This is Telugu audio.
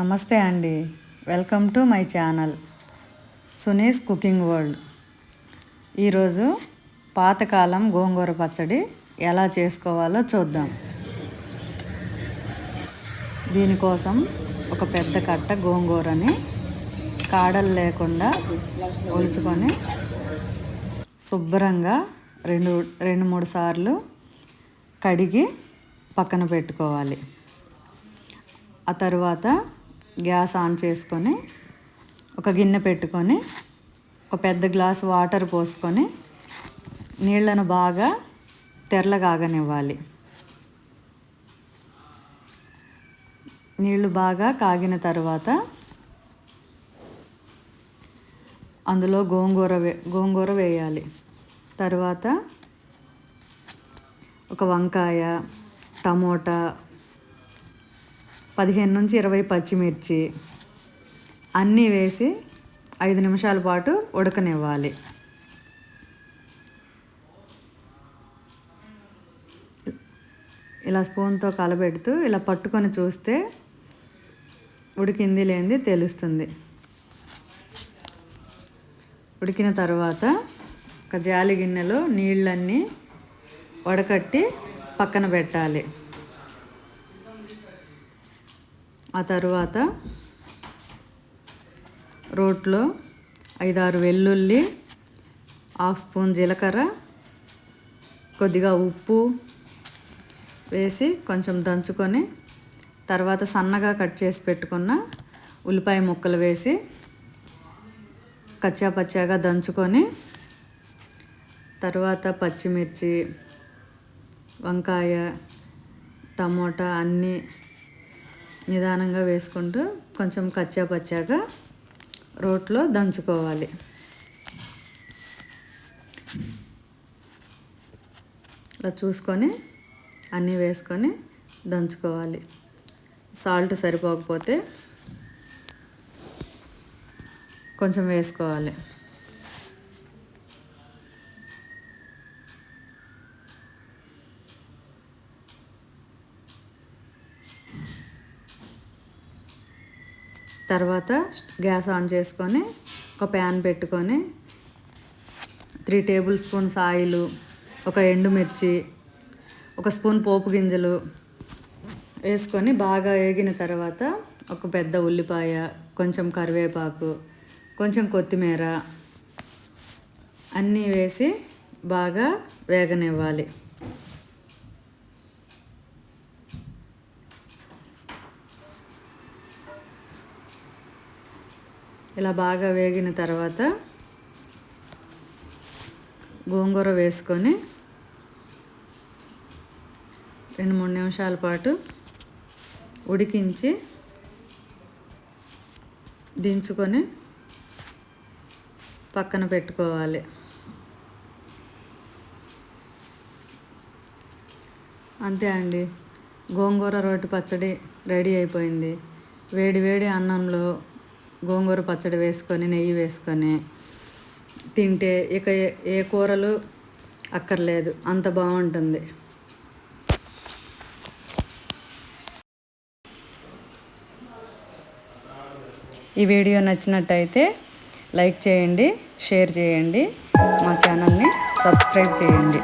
నమస్తే అండి. Welcome to my channel Suni's cooking world ఈరోజు పాతకాలం గోంగూర పచ్చడి ఎలా చేసుకోవాలో చూద్దాం. దీనికోసం ఒక పెద్ద కట్ట గోంగూరని కాడలు లేకుండా ఒలుచుకొని శుభ్రంగా రెండు రెండు మూడు సార్లు కడిగి పక్కన పెట్టుకోవాలి. ఆ తర్వాత గ్యాస్ ఆన్ చేసుకొని ఒక గిన్నె పెట్టుకొని ఒక పెద్ద గ్లాస్ వాటర్ పోసుకొని నీళ్ళను బాగా తెరలగాగనివ్వాలి నీళ్ళు బాగా కాగిన తర్వాత అందులో గోంగూర వే గోంగూర వేయాలి. తర్వాత ఒక వంకాయ టమోటా పదిహేను నుంచి ఇరవై పచ్చిమిర్చి అన్నీ వేసి ఐదు నిమిషాల పాటు ఉడకనివ్వాలి. ఇలా స్పూన్తో కలబెడుతూ ఇలా పట్టుకొని చూస్తే ఉడికింది లేనిది తెలుస్తుంది. ఉడికిన తర్వాత ఒక జాలి గిన్నెలో నీళ్ళన్నీ వడకట్టి పక్కన పెట్టాలి. ఆ తర్వాత రోట్లో ఐదారు వెల్లుల్లి హాఫ్ స్పూన్ జీలకర్ర కొద్దిగా ఉప్పు వేసి కొంచెం దంచుకొని తర్వాత సన్నగా కట్ చేసి పెట్టుకున్న ఉల్లిపాయ ముక్కలు వేసి కచ్చా పచ్చాగా దంచుకొని తర్వాత పచ్చిమిర్చి వంకాయ టమోటా అన్నీ నిదానంగా వేసుకుంటూ కొంచెం కచ్చా పచ్చాగా రోట్లో దంచుకోవాలి. ఇలా చూసుకొని అన్నీ వేసుకొని దంచుకోవాలి. సాల్ట్ సరిపోకపోతే కొంచెం వేసుకోవాలి. తర్వాత గ్యాస్ ఆన్ చేసుకొని ఒక ప్యాన్ పెట్టుకొని త్రీ టేబుల్ స్పూన్స్ ఆయిల్ ఒక ఎండుమిర్చి ఒక స్పూన్ పోపు గింజలు వేసుకొని బాగా వేగిన తర్వాత ఒక పెద్ద ఉల్లిపాయ కొంచెం కరివేపాకు కొంచెం కొత్తిమీర అన్నీ వేసి బాగా వేగనివ్వాలి. ఇలా బాగా వేగిన తర్వాత గోంగూర వేసుకొని రెండు మూడు నిమిషాల పాటు ఉడికించి దించుకొని పక్కన పెట్టుకోవాలి. అంతే అండి. గోంగూర రోటి పచ్చడి రెడీ అయిపోయింది. వేడి వేడి అన్నంలో గోంగూర పచ్చడి వేసుకొని నెయ్యి వేసుకొని తింటే ఇక ఏ కూరలు అక్కర్లేదు. అంత బాగుంటుంది. ఈ వీడియో నచ్చినట్టయితే లైక్ చేయండి షేర్ చేయండి మా ఛానల్ని సబ్స్క్రైబ్ చేయండి.